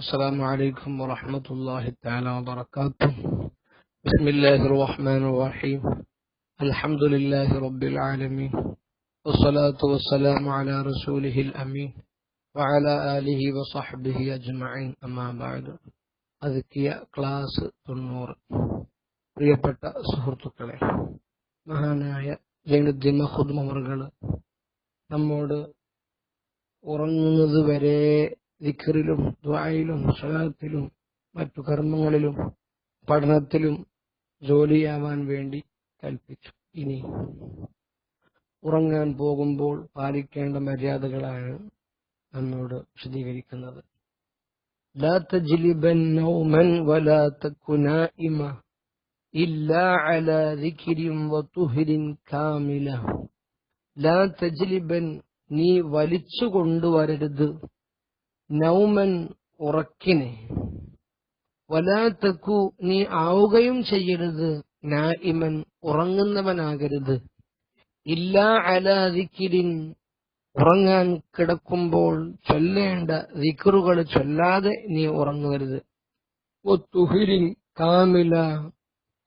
السلام عليكم ورحمة الله تعالى وبركاته بسم الله الرحمن الرحيم الحمد لله رب العالمين والصلاة والسلام على رسوله الأمين وعلى آله وصحبه أجمعين أما بعد അതൊക്കെയ class തൊണ്ണൂറ് പ്രിയപ്പെട്ട സുഹൃത്തുക്കളെ മഹാനായ ജൈനുദ്ദീൻ മഹുദ് മമറുകള് നമ്മോട് ഉറങ്ങുന്നത് വരെ ദിക്കറിലും ദ്വായിലും സ്വലാത്തിലും മറ്റു കർമ്മങ്ങളിലും പഠനത്തിലും ജോലിയാവാൻ വേണ്ടി കൽപ്പിച്ചു ഇനി ഉറങ്ങാൻ പോകുമ്പോൾ പാലിക്കേണ്ട മര്യാദകളാണ് നമ്മോട് വിശദീകരിക്കുന്നത് لا تجلبن نوما ولا تك نائما إلا على ذكر وطهر كاملة لا تجلبن നീ വലിച്ചു കൊണ്ടുവരരുത് നൗമൻ ഉറക്കിനെ. വലാത്തക്കു നീ ആവുകയും ചെയ്യരുത്. നായിമൻ ഉറങ്ങുന്നവനാകരുത്. ഇല്ലാ അലാദിക്കിരിൻ ഉറങ്ങാൻ കിടക്കുമ്പോൾ ചൊല്ലേണ്ട ദിക്കറുകൾ ചൊല്ലാതെ നീ ഉറങ്ങരുത് ഒത്തുഹിരിൻ കാമില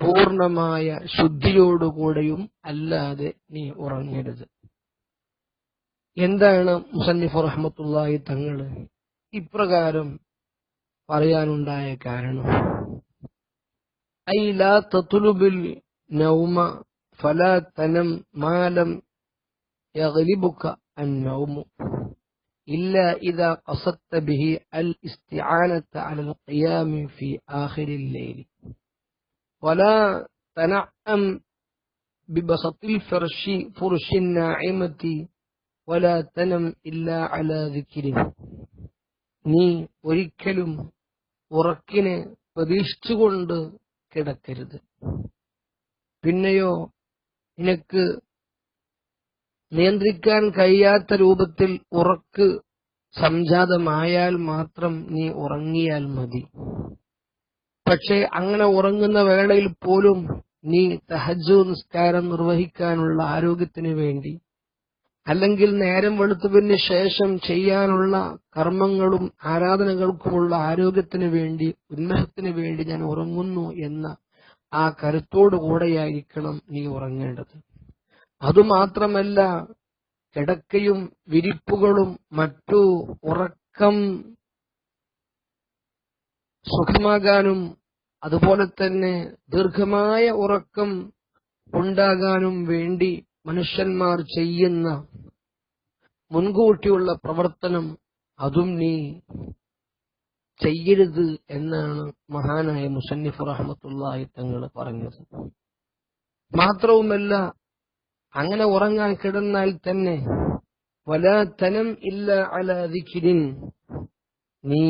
പൂർണമായ ശുദ്ധിയോടുകൂടെയും അല്ലാതെ നീ ഉറങ്ങരുത്. എന്താണ് മുസന്നിഫ് റഹ്മത്തുള്ളാഹി തങ്ങൾ? ഇപ്രകാരം പറയാനുണ്ടായ കാരണം ഐ ലാ തത്തുലുബിൽ നൗമ ഫലാ തനം മാലം يغلبك النوم إلا إذا قصدت به الاستعانة على القيام في آخر الليل ولا تنعم ببسط الفرش فرش الناعمة ولا تنم إلا على ذكره നീ ഒരിക്കലും ഉറക്കിനെ പ്രതീക്ഷിച്ചുകൊണ്ട് കിടക്കരുത്. പിന്നെയോ നിനക്ക് നിയന്ത്രിക്കാൻ കഴിയാത്ത രൂപത്തിൽ ഉറക്ക് സംജാതമായാൽ മാത്രം നീ ഉറങ്ങിയാൽ മതി. പക്ഷെ അങ്ങനെ ഉറങ്ങുന്ന വേളയിൽ പോലും നീ തഹജു നിസ്കാരം നിർവഹിക്കാനുള്ള ആരോഗ്യത്തിന് വേണ്ടി അല്ലെങ്കിൽ നേരം വെളുത്തതിന് ശേഷം ചെയ്യാനുള്ള കർമ്മങ്ങളും ആരാധനകൾക്കുമുള്ള ആരോഗ്യത്തിന് വേണ്ടി ഉന്മേഷത്തിന് വേണ്ടി ഞാൻ ഉറങ്ങുന്നു എന്ന ആ കരുത്തോടു കൂടെയായിരിക്കണം നീ ഉറങ്ങേണ്ടത്. അതുമാത്രമല്ല കിടക്കയും വിരിപ്പുകളും മറ്റു ഉറക്കം സുഖമാകാനും അതുപോലെ തന്നെ ദീർഘമായ ഉറക്കം ഉണ്ടാകാനും വേണ്ടി മനുഷ്യന്മാർ ചെയ്യുന്ന മുൻകൂട്ടിയുള്ള പ്രവർത്തനം അതും നീ ചെയ്യരുത് എന്നാണ് മഹാനായ മുസന്നിഫ് റഹമത്തുള്ളാഹി തങ്ങൾ പറഞ്ഞത്. മാത്രവുമല്ല അങ്ങനെ ഉറങ്ങാൻ കിടന്നാൽ തന്നെ വലാത്തനം ഇല്ല അല ദിഖിരിൻ. നീ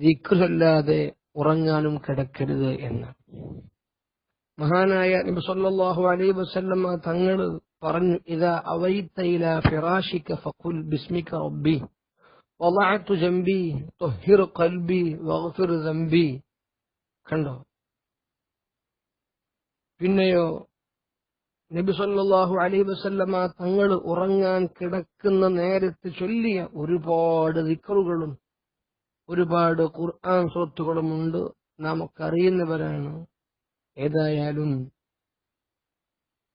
ദിക്റല്ലാതെ ഉറങ്ങാനും കിടക്കരുത് എന്ന് മഹാനായ നബി സല്ലല്ലാഹു അലൈഹി വസല്ലമ തങ്ങൾ പറഞ്ഞു ഫിറാഷിക ഫഖുൽ ബിസ്മിക കണ്ടോ? പിന്നെയോ നബി സല്ലാഹു അലൈ വസല്ലമ തങ്ങൾ ഉറങ്ങാൻ കിടക്കുന്ന നേരത്ത് ചൊല്ലിയ ഒരുപാട് ദിക്കറുകളും ഒരുപാട് ഖുർആൻ സ്വത്തുകളും ഉണ്ട് നമുക്കറിയുന്നവരാണ് ഏതായാലും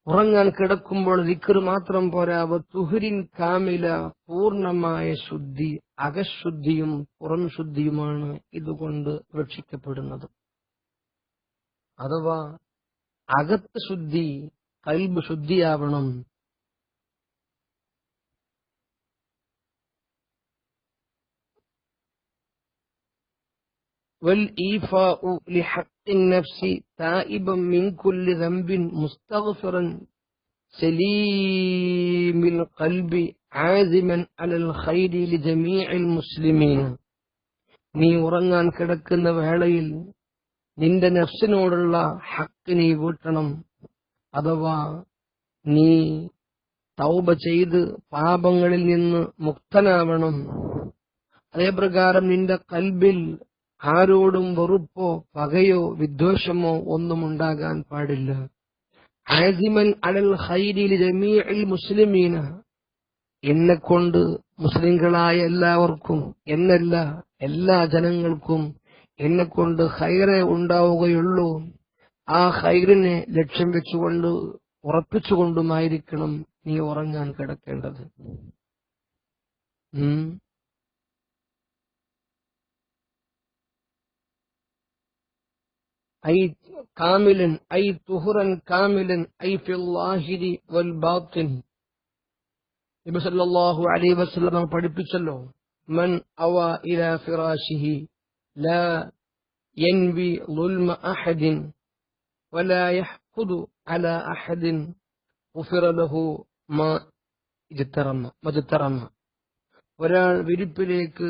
ഉറങ്ങാൻ കിടക്കുമ്പോൾ ദിക്കർ മാത്രം പോരാ. തുഹുരിൻ കാമില പൂർണമായ ശുദ്ധി അകശുദ്ധിയും പുറം ശുദ്ധിയുമാണ് ഇതുകൊണ്ട് രക്ഷിക്കപ്പെടുന്നത് അഥവാ അകത്ത് ശുദ്ധി കൽബ് ശുദ്ധിയാവണം والإيفاء لحق النفس تائبا من كل ذنب مستغفرا سليم القلب عازما على الخير لجميع المسلمين നീ ഉറങ്ങാൻ കിടക്കുന്ന വേളയിൽ നിന്റെ നഫ്സിനോടുള്ള ഹക്ക് നീ വീട്ടണം അഥവാ നീ തൗബ ചെയ്ത് പാപങ്ങളിൽ നിന്ന് മുക്തനാവണം അതേപ്രകാരം നിന്റെ കൽബിൽ ആരോടും വെറുപ്പോ പകയോ വിദ്വേഷമോ ഒന്നും ഉണ്ടാകാൻ പാടില്ല. ആസിമൻ അലൽ ഹൈരിൽ ജമീഇൽ മുസ്ലിമീന. എന്നെ കൊണ്ട് മുസ്ലിങ്ങളായ എല്ലാവർക്കും എന്നല്ല എല്ലാ ജനങ്ങൾക്കും എന്നെ കൊണ്ട് ഹൈറെ ഉണ്ടാവുകയുള്ളൂ. ആ ഹൈറിനെ ലക്ഷ്യം വെച്ചുകൊണ്ട് ഉറപ്പിച്ചുകൊണ്ടുമായിരിക്കണം നീ ഉറങ്ങാൻ കിടക്കേണ്ടത്. ഐ കാമിലൻ ഐ തുഹുറൻ കാമിലൻ ഐ ലാഹിരി വൽ ബാത്തിൻ. നബി സല്ലല്ലാഹു അലൈഹി വസല്ലം പഠിപ്പിച്ചല്ലോ മൻ അവ ഇലാ ഫിറാശിഹി ലാ യൻവി ളുൽമ അഹദിൻ വലാ യഹ്ഖുദു അലാ അഹദിൻ ഉഫിറ ലഹു മാ ഇജ്തറമ മജ്തറമ. ഒരാൾ വിരിപ്പിലേക്ക്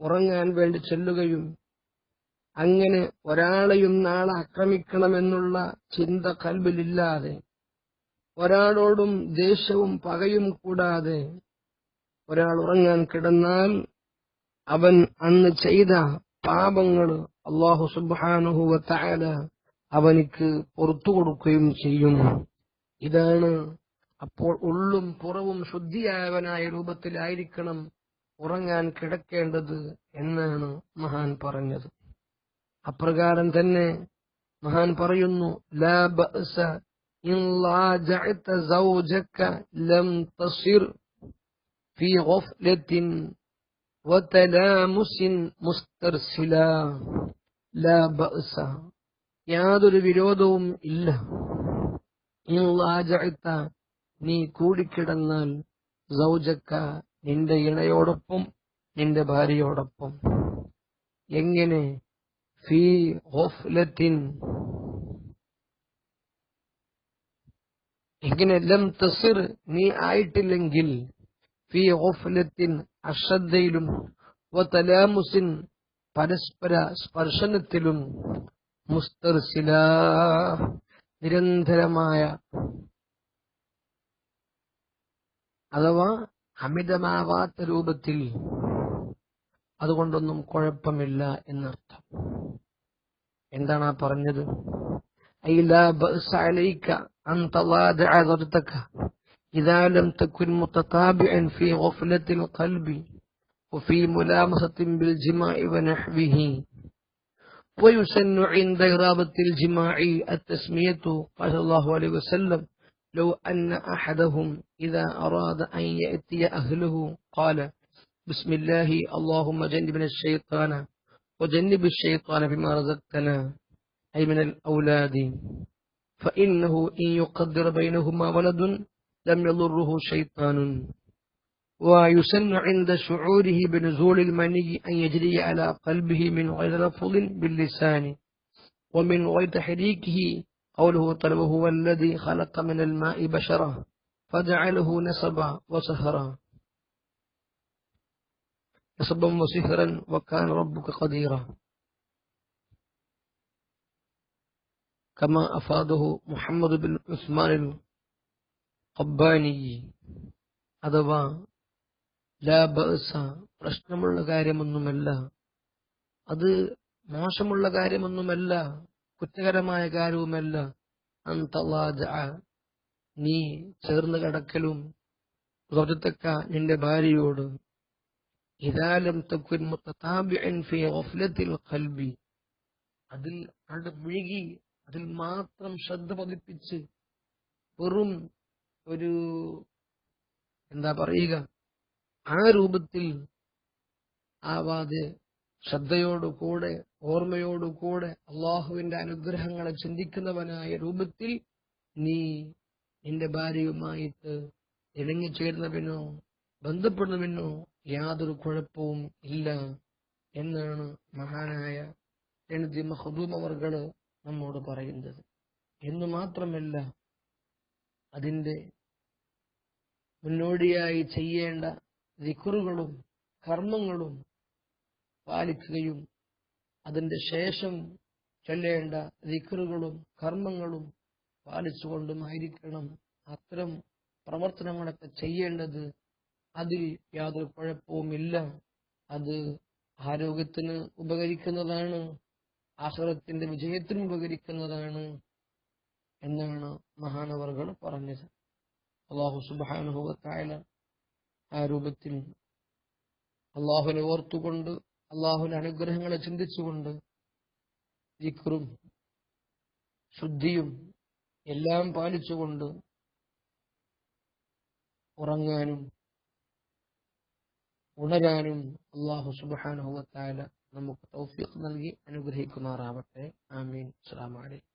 ഉറങ്ങാൻ വേണ്ടി ചെല്ലുകയും അങ്ങനെ ഒരാളെയും നാളെ ആക്രമിക്കണമെന്നുള്ള ചിന്ത കൽബിലില്ലാതെ ഒരാളോടും ദേഷ്യവും പകയും കൂടാതെ ഒരാൾ ഉറങ്ങാൻ കിടന്നാൽ അവൻ അന്ന് ചെയ്ത പാപങ്ങൾ അള്ളാഹു സുബാനുഹുവ അവനിക്ക് പുറത്തു കൊടുക്കുകയും ചെയ്യും. ഇതാണ് അപ്പോൾ ഉള്ളും പുറവും ശുദ്ധിയായവനായ രൂപത്തിലായിരിക്കണം ഉറങ്ങാൻ കിടക്കേണ്ടത് എന്നാണ് മഹാൻ പറഞ്ഞത്. അപ്രകാരം തന്നെ മഹാൻ പറയുന്നു യാതൊരു വിരോധവും ഇല്ല. നീ കൂടിക്കിടന്നാൽ സൗജക്ക നിന്റെ ഇണയോടൊപ്പം നിന്റെ ഭാര്യയോടൊപ്പം. എങ്ങനെ ഫീ غفلة. ഇങ്ങനെ ലം തസിർ നീ ആയിട്ടില്ലെങ്കിൽ ഫി ഗഫ്ലത്തിൻ അശ്രദ്ധയിലും വതലാമുസിൻ പരസ്പര സ്പർശനത്തിലും മുസ്തർസില. നിരന്തരമായ അഥവാ അമിതമാവാത്ത രൂപത്തിൽ അതുകൊണ്ടൊന്നും കുഴപ്പമില്ല എന്നർത്ഥം എന്താണ് ആ പറഞ്ഞത് أي لا بأس عليك أن تضاجع ذرتك إذا لم تكن متتابعا في غفلة القلب وفي ملامسة بالجماع ونحوه ويسن عند إرابة الجماع التسمية قال الله عليه وسلم لو أن أحدهم إذا أراد أن يأتي أهله قال بسم الله. اللهم جنبنا الشيطان وجنب الشيطان بما رزقتنا. أي من الأولاد. فإنه إن يقدر بينهما ولد لم يضره شيطان. ويسن عند شعوره بنزول المني أن يجري على قلبه من غير لفظ باللسان ومن غير تحريكه. قوله طلب هو الذي خلق من الماء بشرا فجعله نسبا وسهرا. نسبا وسهرا وكان ربك قديرا كما أفاده محمد بن عثمان القباني അഥവാ ലാ ബഅസ പ്രശ്നമുള്ള കാര്യമൊന്നുമല്ല അത് മോശമുള്ള കാര്യമൊന്നുമല്ല കുറ്റകരമായ കാര്യവുമല്ല അന്തലാജ നീ ചേർന്ന് കിടക്കലും സ്വതത്തക്ക നിന്റെ ഭാര്യയോട് ഇതാലം തക്കുൻ മുത്തതാബിഅൻ ഫീ ഗഫ്ലത്തിൽ ഖൽബി അതിൽ അവിടെ മുഴുകി അതിൽ മാത്രം ശ്രദ്ധ പതിപ്പിച്ച് വെറും ഒരു എന്താ പറയുക ആ രൂപത്തിൽ ആവാതെ ശ്രദ്ധയോടുകൂടെ ഓർമ്മയോടുകൂടെ അള്ളാഹുവിന്റെ അനുഗ്രഹങ്ങളെ ചിന്തിക്കുന്നവനായ രൂപത്തിൽ നീ നിന്റെ ഭാര്യയുമായിട്ട് ഇണങ്ങിച്ചേരുന്നവനോ ബന്ധപ്പെടുന്നവനോ യാതൊരു കുഴപ്പവും ഇല്ല എന്നാണ് മഹാനായ എഴുതി മഹദൂം അവർകൾ നമ്മോട് പറയുന്നത്. എന്ന് മാത്രമല്ല അതിന്റെ മുന്നോടിയായി ചെയ്യേണ്ട ദിക്കുറുകളും കർമ്മങ്ങളും പാലിക്കുകയും അതിന്റെ ശേഷം ചൊല്ലേണ്ട ദിക്കുറുകളും കർമ്മങ്ങളും പാലിച്ചുകൊണ്ടുമായിരിക്കണം. അത്തരം പ്രവർത്തനങ്ങളൊക്കെ ചെയ്യേണ്ടത് അതിൽ യാതൊരു കുഴപ്പവുമില്ല. അത് ആരോഗ്യത്തിന് ഉപകരിക്കുന്നതാണ് ആഹ്റത്തിന്റെ വിജയത്തിന് ഉപകരിക്കുന്നതാണ് എന്നാണ് മഹാനവർകൾ പറഞ്ഞത്. അള്ളാഹു സുബാനുഭവത്തായ ആ രൂപത്തിൽ അള്ളാഹുവിനെ ഓർത്തുകൊണ്ട് അള്ളാഹുവിന്റെ അനുഗ്രഹങ്ങളെ ചിന്തിച്ചുകൊണ്ട് ദിക്റും ശുദ്ധിയും എല്ലാം പാലിച്ചുകൊണ്ട് ഉറങ്ങാനും ഉണരാനും അള്ളാഹു സുബാനുഭവത്തായ നമുക്ക് തൗഫീഖ് നൽകി അനുഗ്രഹിക്കുമാറാവട്ടെ. ആമീൻ. അലൈക്കും.